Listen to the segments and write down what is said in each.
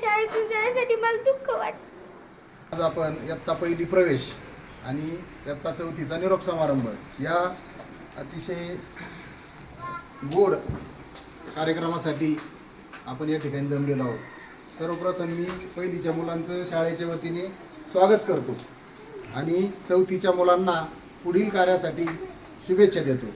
शाळेतून जाण्यासाठी मला दुःख वाटत. आज आपण इयत्ता पहिली प्रवेश आणि इयत्ता चौथीचा निरोप समारंभ या अतिशय गोड कार्यक्रमासाठी आपण या ठिकाणी जमलेलो आहोत. सर्वप्रथम मी पहिलीच्या मुलांचं शाळेच्या वतीने स्वागत करतो आणि चौथीच्या मुलांना पुढील कार्यासाठी शुभेच्छा देतो.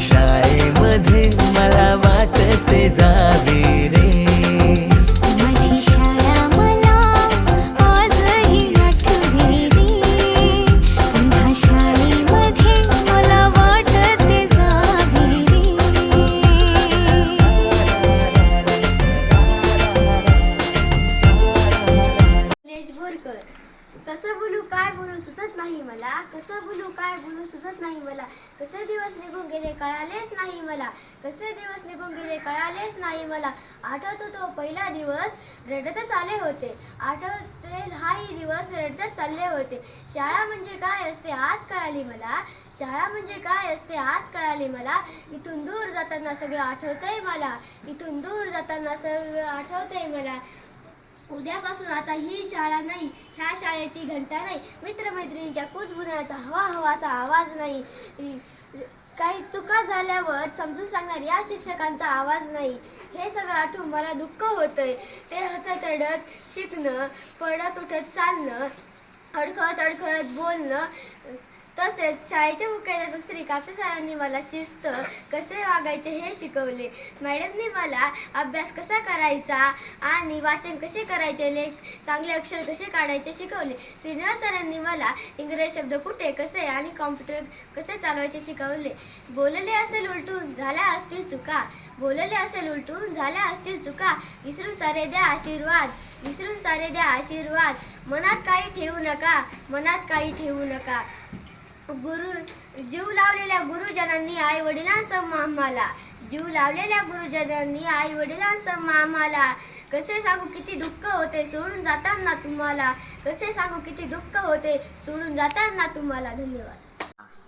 शाळेमध्ये मला वाटते जावे रे दिवस निघून गेले कळालेच नाही मला. आठवतो तो पहिला दिवस रडतच आले होते. आठवते हाही दिवस रडतच चालले होते. शाळा म्हणजे काय असते आज कळाली मला. शाळा म्हणजे काय असते आज कळाली मला. इथून दूर जाताना सगळं आठवतंय मला. इथून दूर जाताना सगळं आठवतंय मला. उद्यापासून आता ही शाळा नाही ह्या शाळेची घंटा नाही. मित्रमैत्रिणीच्या कुजबुजण्याचा हवा हवाचा आवाज नाही. काही चुका झाल्यावर समजून सांगणार या शिक्षकांचा आवाज नाही. हे सगळं आठवून मला दुःख होतंय. ते हसत रडत शिकणं पडत उठत चालणं अडखळत अडखळत बोलणं तसेच शाळेच्या मुख्याध्यापक श्री कापसे सरांनी मला शिस्त कसे वागायचे हे शिकवले. मॅडमने मला अभ्यास कसा करायचा आणि वाचन कसे करायचे लेख चांगले अक्षर कसे काढायचे शिकवले. श्रीनिवास सरांनी मला इंग्रजी शब्द कुठे कसे आणि कॉम्प्युटर कसे चालवायचे शिकवले. बोलले असेल उलटून झाल्या असतील चुका. बोलले असेल उलटून झाल्या असतील चुका. विसरून सारे द्या आशीर्वाद विसरून सारे द्या आशीर्वाद. मनात काही ठेवू नका मनात काही ठेवू नका. गुरु जीव लावलेल्या गुरुजनांनी आई वडिलांसह आम्हाला. जीव लावलेल्या गुरुजनांनी आई वडिलांसह आम्हाला. कसे सांगू किती दुःख होते सोडून जाताना तुम्हाला. कसे सांगू किती दुःख होते सोडून जाताना तुम्हाला. धन्यवाद.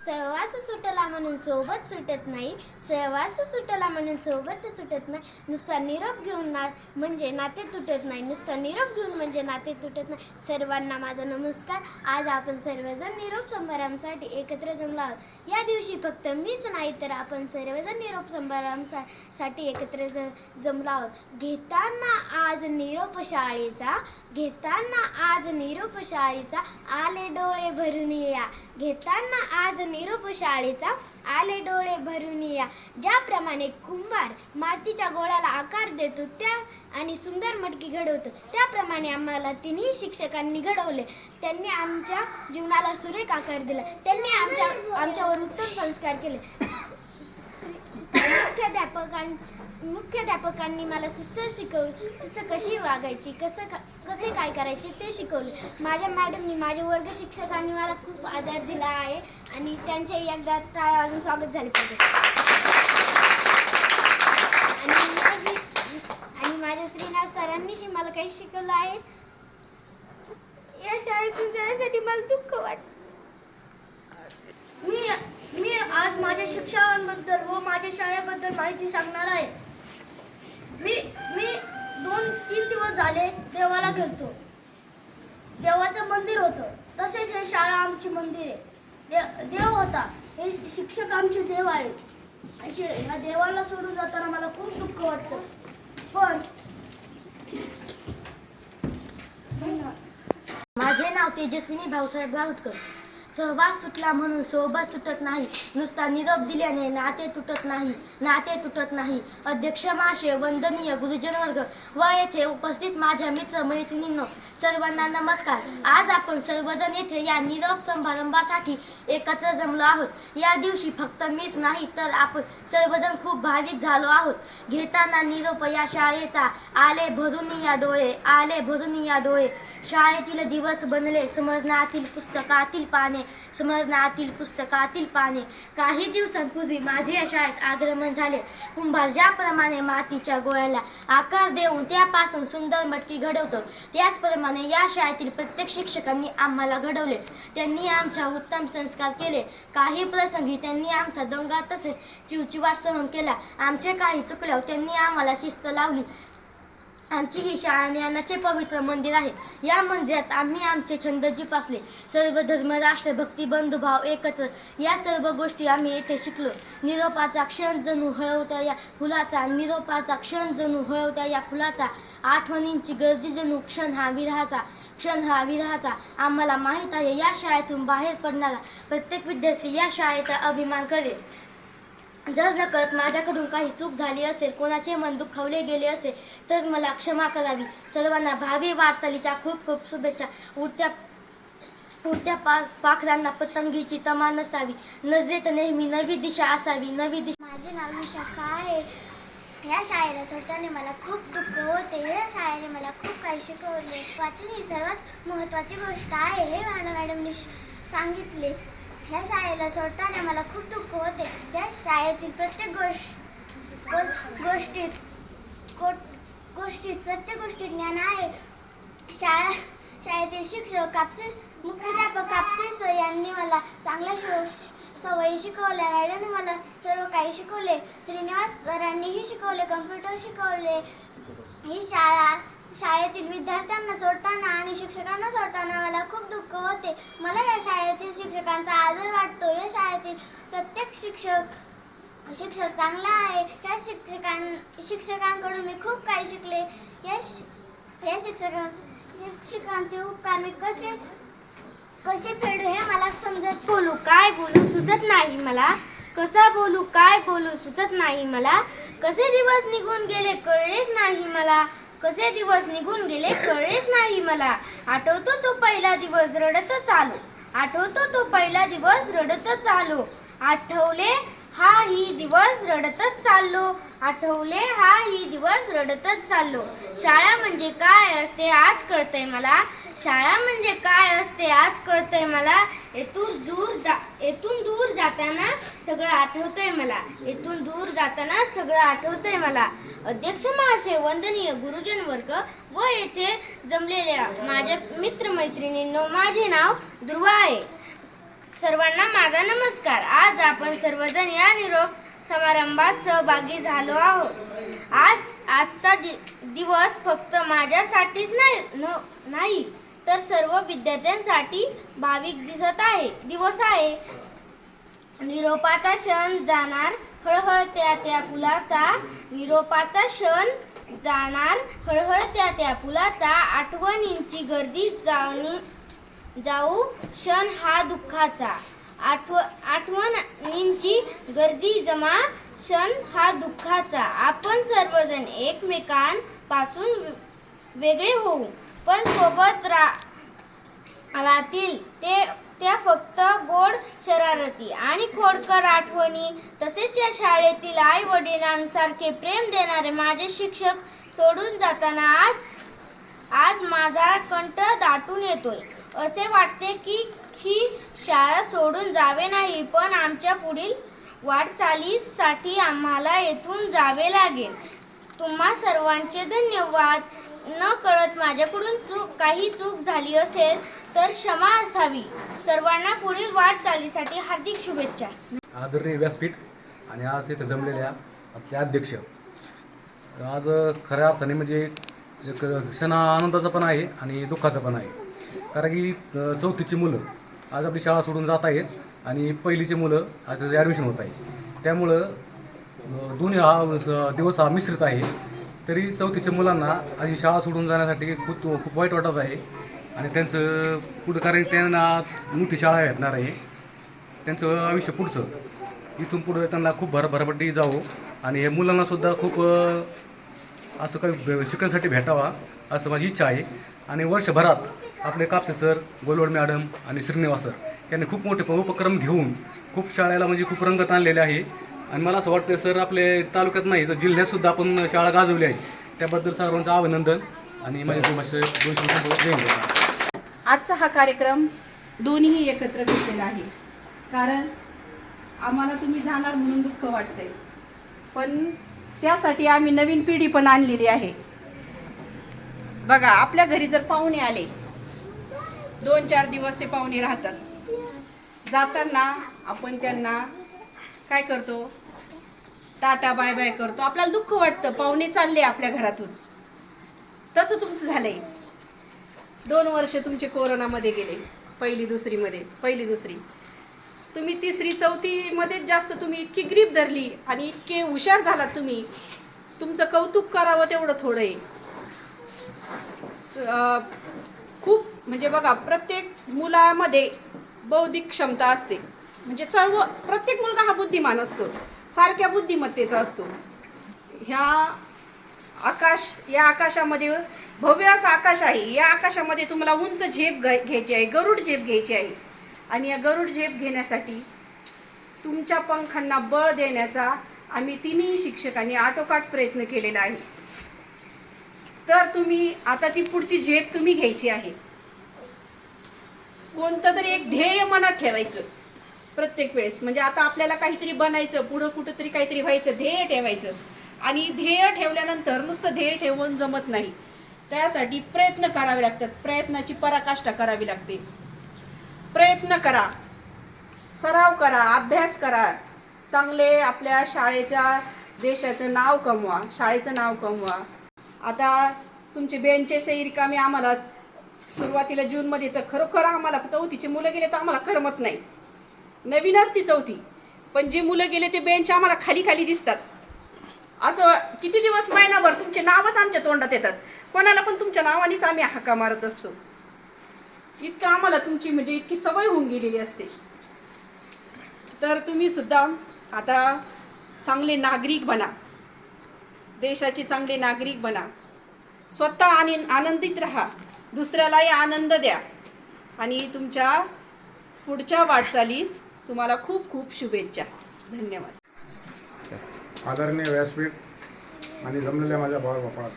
सहवास सुटला म्हणून सोबत सुटत नाही. सहवास सुटला म्हणून सोबत सुटत नाही. नुसता निरोप घेऊन ना म्हणजे नाते तुटत नाही. नुसता निरोप घेऊन म्हणजे नाते तुटत नाही. सर्वांना माझा नमस्कार. आज आपण सर्वजण निरोप समारंभासाठी एकत्र जमलो आहोत. या दिवशी फक्त मीच नाही तर आपण सर्वजण निरोप समारंभासाठी एकत्र ज जमलो आहोत. घेताना आज निरोप शाळेचा घेताना आज निरोप शाळेचा. आले डोळे भरून या. घेताना आज निरूप शाळेचा आले डोळे भरून या. ज्याप्रमाणे कुंभार मातीच्या गोळ्याला आकार देतो त्या आणि सुंदर मटकी घडवतो त्याप्रमाणे आम्हाला तिन्ही शिक्षकांनी घडवले. त्यांनी आमच्या जीवनाला सुरेख आकार दिला. त्यांनी आमच्या आमच्यावर उत्तम संस्कार केले. मुख्याध्यापकां मुख्याध्यापकांनी मला शिस्त शिकव शिस्त कशी वागायची? कसं का कसे काय करायचे ते शिकवले. माझ्या मॅडमनी माझ्या वर्ग शिक्षकांनी मला खूप आधार दिला आहे आणि त्यांचे एकदा टाळ वाजून स्वागत झाले पाहिजे. आणि आणि माझ्या श्रीनाथ सरांनीही मला काही शिकवलं आहे. या शाळेतून जाण्यासाठी मला दुःख वाटतं मी मी आज माझ्या शिक्षकांबद्दल व माझ्या शाळेबद्दल माहिती सांगणार आहे. मी मी दोन तीन दिवस झाले देवाला गेलतो. देवाचं मंदिर होतं. तसेच हे शाळा आमची मंदिर आहे. दे देव होता. हे शिक्षक आमचे देव आहेत. आणि ह्या देवाला सोडून जाताना मला खूप दुःख वाटतं. पण माझे नाव तेजस्विनी भाऊसाहेब गावतकर सहवास सुटला म्हणून सोबत सुटत नाही. नुसता निरोप दिल्याने नाते तुटत नाही. नाते तुटत नाही. अध्यक्ष माशे वंदनीय गुरुजन वर्ग व येथे उपस्थित माझ्या मित्र मैत्रिणींनो सर्वांना नमस्कार. आज आपण सर्वजण येथे या निरोप समारंभासाठी एकत्र जमलो आहोत. या दिवशी फक्त मीच नाही तर आपण सर्वजण खूप भाविक झालो आहोत. घेताना निरोप या शाळेचा आले भरून या डोळे आले भरून या डोळे. शाळेतील दिवस बनले स्मरणातील पुस्तकातील पाने. स्मरणातील पुस्तकातील पाने. काही दिवसांपूर्वी माझे या शाळेत आगमन झाले. कुंभार ज्याप्रमाणे मातीच्या गोळ्याला आकार देऊन त्यापासून सुंदर मटकी घडवतो. त्याचप्रमाणे या शाळेतील प्रत्येक शिक्षकांनी आम्हाला घडवले. त्यांनी आमच्या उत्तम संस्कार केले. काही प्रसंगी त्यांनी आमचा दंगा तसेच चिवचिवाट सहन केला. आमचे काही चुकल्यावर त्यांनी आम्हाला शिस्त लावली. आमची ही शाळा ज्ञानाचे पवित्र मंदिर आहे. या मंदिरात आम्ही आमचे छंद जोपासले सर्व धर्म राष्ट्र भक्ती बंधुभाव एकत्र. या सर्व गोष्टी आम्ही येथे शिकलो. निरोपाचा क्षण जणू हळवत्या या फुलाचा. निरोपाचा क्षण जणू हळवत्या या फुलाचा. आठवणींची गर्दी जणू क्षण हा विरहाचा. क्षण हा विरहाचा. आम्हाला माहीत आहे या शाळेतून बाहेर पडणारा प्रत्येक विद्यार्थी या शाळेचा अभिमान करेल. जर नकळत माझ्याकडून काही चूक झाली असेल कोणाचे मन दुखावले गेले असेल तर मला क्षमा करावी. सर्वांना भावी वाटचालीच्या खूप खूप शुभेच्छा. उडत्या उडत्या पा पाखरांना पतंगीची तमा नसावी. नजरेत नेहमी नवी दिशा असावी नवी दिशा माझे नाव विशाखा आहे? या शाळेला सोडताना मला खूप दुःख होते. या शाळेने मला खूप काही शिकवले. वाचन ही सर्वात महत्त्वाची गोष्ट आहे हे मला मॅडमने सांगितले. ह्या शाळेला सोडताना मला खूप दुःख होते. या शाळेतील प्रत्येक गोष्ट गो- गोष्टीत गोष्टीत प्रत्येक गोष्टीत ज्ञान आहे. शाळा शाळेतील शिक्षक कापसे मुख्याध्यापक कापसे सर यांनी मला चांगल्या शो सवयी शिकवल्या. मॅडमने मला सर्व काही शिकवले. श्रीनिवास सरांनीही शिकवले कम्प्युटर शिकवले. ही शाळा शाळेतील विद्यार्थ्यांना सोडताना आणि शिक्षकांना सोडताना मला खूप दुःख होते. मला या शाळेतील शिक्षकांचा आदर वाटतो. या शाळेतील प्रत्येक शिक्षक शिक्षक चांगला आहे. या शिक्षकां शिक्षकांकडून मी खूप काही शिकले. या शि- या शिक्षकां शिक्षकांचे उपकार मी कसे कसे फेडू हे मला समजत बोलू? काय बोलू? सुचत नाही मला. कसा बोलू? काय बोलू? सुचत नाही मला. कसे दिवस निघून गेले कळलेच नाही मला. कसे दिवस निघून गेले कळलेच नाही मला. आठवतो तो पहिला दिवस रडतच आलो आठवतो तो पहिला दिवस रडतच आलो आठवले हा ही दिवस रडतच चाललो आठवले हा ही दिवस रडतच चाललो शाळा म्हणजे काय असते आज कळतंय मला. शाळा म्हणजे काय असते आज कळतंय मला. येथून दूर जा येथून दूर जाताना सगळं आठवतंय मला. येथून दूर जाताना सगळं आठवतंय मला. अध्यक्ष महाशय वंदनीय गुरुजन वर्ग व येथे जमलेल्या माझ्या मित्रमैत्रिणींनो माझे नाव ध्रुवा आहे. सर्वांना माझा नमस्कार. आज आपण सर्वजण या निरोप समारंभात सहभागी झालो आहोत. आज आजचा दि दिवस फक्त माझ्यासाठीच नाही न- नाही तर सर्व विद्यार्थ्यांसाठी भाविक दिसत आहे. दिवस आहे. निरोपाचा क्षण जाणार हळहळ त्या त्या फुलाचा निरोपाचा क्षण जाणार हळहळ त्या त्या फुलाचा आठवणींची गर्दी जाणी जाऊ क्षण हा दुःखाचा. आठव आठवणींची गर्दी जमा क्षण हा दुःखाचा. आपण सर्वजण एकमेकांपासून वे- वेगळे होऊ. पण सोबत रा राहतील. ते त्या फक्त गोड शरारती आणि खोडकर आठवणी. तसेच या शाळेतील आई वडिलांसारखे प्रेम देणारे माझे शिक्षक सोडून जाताना आज आज माझा कंठ दाटून येतोय. असे वाटते की ही शाळा सोडून जावे नाही पण आमच्या पुढील वाटचालीसाठी आम्हाला येथून जावे लागेल. तुम्हा सर्वांचे धन्यवाद. न कळत माझ्याकडून चूक काही चूक झाली असेल तर क्षमा असावी. सर्वांना पुढील वाटचालीसाठी हार्दिक शुभेच्छा. आदरणीय व्यासपीठ आणि आज इथे जमलेल्या आपले अध्यक्ष. आज खऱ्या अर्थाने म्हणजे एक क्षण आनंदाचा पण आहे आणि दुःखाचा पण आहे. कारण की चौथीची मुलं आज आपली शाळा सोडून जात आहेत आणि पहिलीची मुलं आज त्याचं ॲडमिशन होत आहे त्यामुळं दोन्ही हा दिवस हा मिश्रित आहे. तरी चौथीच्या मुलांना आज ही शाळा सोडून जाण्यासाठी खूप खूप वाईट वाटत आहे. आणि त्यांचं पुढं कारण त्यांना मोठी शाळा भेटणार आहे. त्यांचं आयुष्य पुढचं. इथून पुढं त्यांना खूप भर भरभटी जावं. आणि हे मुलांनासुद्धा खूप असं काही ब- शिकण्यासाठी भेटावा असं माझी इच्छा आहे. आणि वर्षभरात आपले कापसे सर गोलवड मॅडम आणि श्रीनिवास सर यांनी खूप मोठे प- उपक्रम घेऊन खूप शाळेला म्हणजे खूप रंगत आणलेले आहे. आणि मला असं वाटतं सर आपले तालुक्यात नाही तर जिल्ह्यातसुद्धा आपण शाळा गाजवली आहे. त्याबद्दल सर्वांचं अभिनंदन आणि माझ्या दोनशे आजचा हा कार्यक्रम दोन्हीही एकत्र घेतलेला आहे. कारण आम्हाला तुम्ही जाणार म्हणून दुःख वाटतंय. पण त्यासाठी आम्ही नवीन पिढी पण आणलेली आहे. बघा आपल्या घरी जर पाहुणे आले दोन चार दिवस ते पाहुणे राहतात. जाताना आपण त्यांना काय करतो? टाटा बाय बाय करतो. आपल्याला दुःख वाटतं. पाहुणे चालले आपल्या घरातून. तसं तुमचं झालंय. दोन वर्ष तुमचे कोरोनामध्ये गेले. पहिली दुसरीमध्ये पहिली दुसरी. तुम्ही तिसरी चौथीमध्येच जास्त तुम्ही इतकी ग्रीप धरली आणि इतके हुशार झालात तुम्ही. तुमचं कौतुक करावं तेवढं थोडं आहे. स- खूप म्हणजे बघा प्रत्येक मुलामध्ये बौद्धिक क्षमता असते. म्हणजे सर्व प्रत्येक मुलगा हा बुद्धिमान असतो. सारख्या बुद्धिमत्तेचा असतो. ह्या आकाश या आकाशामध्ये भव्य असं आकाश आहे. या आकाशामध्ये तुम्हाला उंच झेप घ- घ्यायची आहे गरुड झेप घ्यायची आहे. आणि या गरुड झेप घेण्यासाठी तुमच्या पंखांना बळ देण्याचा आम्ही तिन्ही शिक्षकांनी आटोकाट प्रयत्न केलेला आहे. तर तुम्ही आता ती पुढची झेप तुम्ही घ्यायची आहे. कोणतं तरी एक ध्येय मनात ठेवायचं. प्रत्येक वेळेस. म्हणजे आता आपल्याला काहीतरी बनायचं पुढं कुठंतरी काहीतरी व्हायचं ध्येय ठेवायचं. आणि ध्येय ठेवल्यानंतर नुसतं ध्येय ठेवून जमत नाही. त्यासाठी प्रयत्न करावे लागतात. प्रयत्नाची पराकाष्ठा करावी लागते. प्रयत्न करा. सराव करा. अभ्यास करा. चांगले आपल्या शाळेच्या देशाचं नाव कमवा. शाळेचं नाव कमवा. आता तुमचे बेंचेसही रिकामी आम्हाला सुरुवातीला जूनमध्ये तर खरोखर आम्हाला चौथीचे मुलं गेले तर आम्हाला करमत नाही. नवीन असती चौथी. पण जे मुलं गेले ते बेंच आम्हाला खाली खाली दिसतात. असं किती दिवस महिनाभर तुमचे नावच आमच्या तोंडात येतात. कोणाला पण तुमच्या नावानेच आम्ही हाका मारत असतो. इतकं आम्हाला तुमची म्हणजे इतकी सवय होऊन गेलेली असते. तर तुम्ही सुद्धा आता चांगले नागरिक बना. देशाचे चांगले नागरिक बना. स्वतः आणि आनंदित राहा. दुसऱ्यालाही आनंद द्या. आणि तुमच्या पुढच्या वाटचालीस तुम्हाला खूप खूप शुभेच्छा. धन्यवाद. आदरणीय व्यासपीठ आणि जमलेल्या माझ्या भावा बापात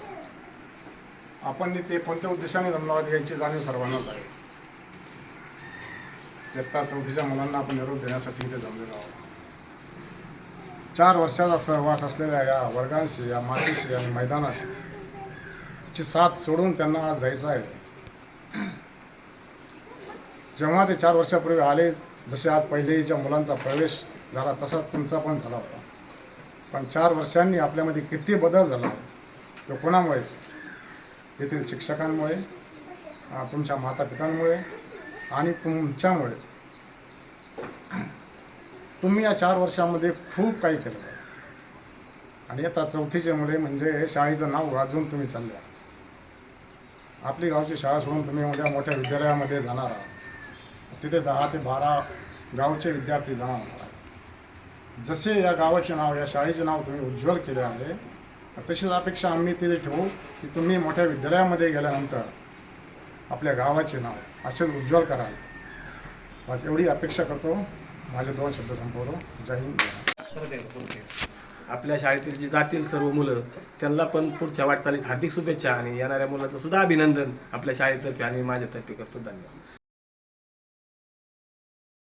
आपण ते कोणत्या उद्देशाने जमलो आहोत याची जाणीव सर्वांनाच आहे. इयत्ता चौथीच्या मुलांना आपण निरोप देण्यासाठी इथे जमलेलो आहोत. चार वर्षाचा सहवास असलेल्या या वर्गांशी या मातीशी आणि मैदानाशी ची साथ सोडून त्यांना आज जायचं आहे. जेव्हा ते चार वर्षापूर्वी आले जसे आज पहिलेच्या मुलांचा प्रवेश झाला तसा तुमचा पण झाला होता. पण चार वर्षांनी आपल्यामध्ये किती बदल झाला तो कोणामुळे? येथील शिक्षकांमुळे तुमच्या तुमच्या मातापितांमुळे आणि तुमच्यामुळे. तुम्ही या चार वर्षामध्ये खूप काही केलं आहे. आणि आता चौथीचे मुले म्हणजे शाळेचं नाव गाजवून तुम्ही चालल्या आपली गावची शाळा सोडून तुम्ही उद्या मोठ्या विद्यालयामध्ये जाणार आहात. तिथे दहा ते बारा गावचे विद्यार्थी जाणार आहात जसे या गावाचे नाव या शाळेचे नाव तुम्ही उज्ज्वल केले आहे तशीच अपेक्षा आम्ही तिथे ठेवू की तुम्ही मोठ्या विद्यालयामध्ये गेल्यानंतर आपल्या गावाचे नाव असेच उज्ज्वल कराल. माझी एवढी अपेक्षा करतो. माझे दोन शब्द संपवतो. जय हिंद. आपल्या शाळेतील जी जातील सर्व मुलं त्यांना पण पुढच्या वाटचालीत हार्दिक शुभेच्छा आणि येणाऱ्या मुलांचं सुद्धा अभिनंदन आपल्या शाळेतर्फे आणि माझ्यातर्फे करतो. धन्यवाद.